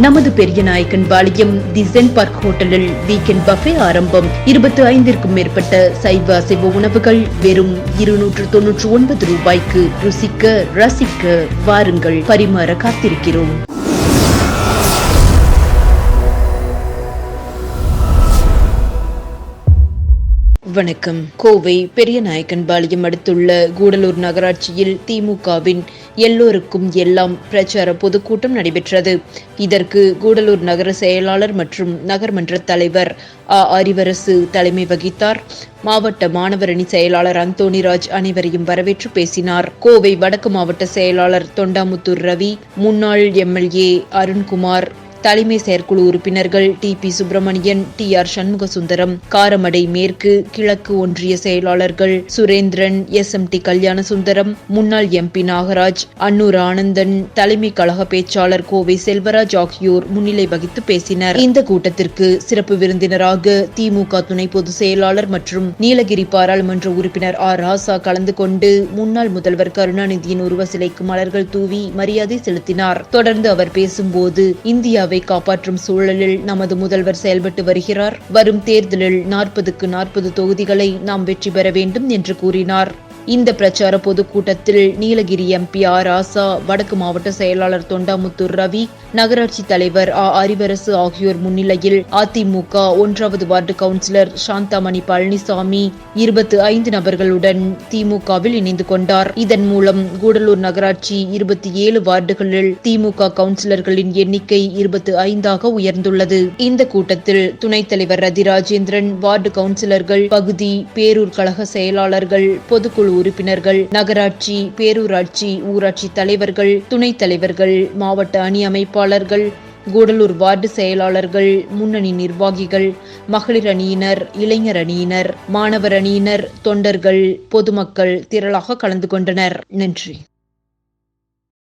நமது Periya Naicken Palayam the Zen park ஹோட்டலில் weekend buffet ஆரம்பம். இருபத்தி ஐந்திற்கும் மேற்பட்ட சைவ அசைவ உணவுகள் வெறும் இருநூற்று தொன்னூற்று ஒன்பது ரூபாய்க்கு. ருசிக்க ரசிக்க வாருங்கள். பரிமாற காத்திருக்கிறோம். வணக்கம். கோவை பெரியநாயக்கன்பாளையம் அடுத்துள்ள கூடலூர் நகராட்சியில் திமுகவின் எல்லோருக்கும் எல்லாம் பிரச்சார பொதுக்கூட்டம் நடைபெற்றது. இதற்கு கூடலூர் நகர செயலாளர் மற்றும் நகர்மன்ற தலைவர் ஆ அறிவரசு தலைமை வகித்தார். மாவட்ட மாணவர் அணி செயலாளர் அந்தோணிராஜ் அனைவரையும் வரவேற்று பேசினார். கோவை வடக்கு மாவட்ட செயலாளர் தொண்டாமுத்தூர் ரவி முன்னாள் எம்எல்ஏ அருண்குமார் தலைமை செயற்குழு உறுப்பினர்கள் T. P. Subramanian T. R. Shanmugasundaram Karamadai மேற்கு கிழக்கு ஒன்றிய செயலாளர்கள் Surendran S. M. D. Kalyana Sundaram முன்னாள் எம்பி நாகராஜ் அன்னூர் ஆனந்தன் தலைமை கழக பேச்சாளர் கோவை செல்வராஜ் ஆகியோர் முன்னிலை வகித்து பேசினர். இந்த கூட்டத்திற்கு சிறப்பு விருந்தினராக திமுக துணை பொதுச் செயலாளர் மற்றும் நீலகிரி பாராளுமன்ற உறுப்பினர் ஆர். ராசா கலந்து கொண்டு முன்னாள் முதல்வர் கருணாநிதியின் உருவ சிலைக்கு மலர்கள் தூவி மரியாதை செலுத்தினார். தொடர்ந்து அவர் பேசும்போது இந்தியாவை காப்பாற்றும் சூழலில் நமது முதல்வர் செயல்பட்டு வருகிறார். வரும் தேர்தலில் நாற்பதுக்கு நாற்பது தொகுதிகளை நாம் வெற்றி பெற வேண்டும் என்று கூறினார். இந்த பிரச்சார பொதுக்கூட்டத்தில் நீலகிரி எம்பி ஆர் ஆசா வடக்கு மாவட்ட செயலாளர் தொண்டாமுத்தூர் ரவி நகராட்சி தலைவர் ஆ அறிவரசு ஆகியோர் முன்னிலையில் அதிமுக ஒன்றாவது வார்டு கவுன்சிலர் சாந்தாமணி பழனிசாமி இருபத்து ஐந்து நபர்களுடன் திமுகவில் இணைந்து கொண்டார். இதன் மூலம் கூடலூர் நகராட்சி இருபத்தி ஏழு வார்டுகளில் திமுக கவுன்சிலர்களின் எண்ணிக்கை இருபத்தி ஐந்தாக உயர்ந்துள்ளது. இந்த கூட்டத்தில் துணைத் தலைவர் ரதி ராஜேந்திரன் வார்டு கவுன்சிலர்கள் பகுதி பேரூர் கழக செயலாளர்கள் பொதுக்குழு உறுப்பினர்கள் நகராட்சி பேரூராட்சி ஊராட்சி தலைவர்கள் துணைத் தலைவர்கள் மாவட்ட அணி அமைப்பாளர்கள் கூடலூர் வார்டு செயலாளர்கள் முன்னணி நிர்வாகிகள் மகளிர் அணியினர் இளைஞர் அணியினர் மாணவர் அணியினர் தொண்டர்கள் பொதுமக்கள் திரளாக கலந்து கொண்டனர். நன்றி.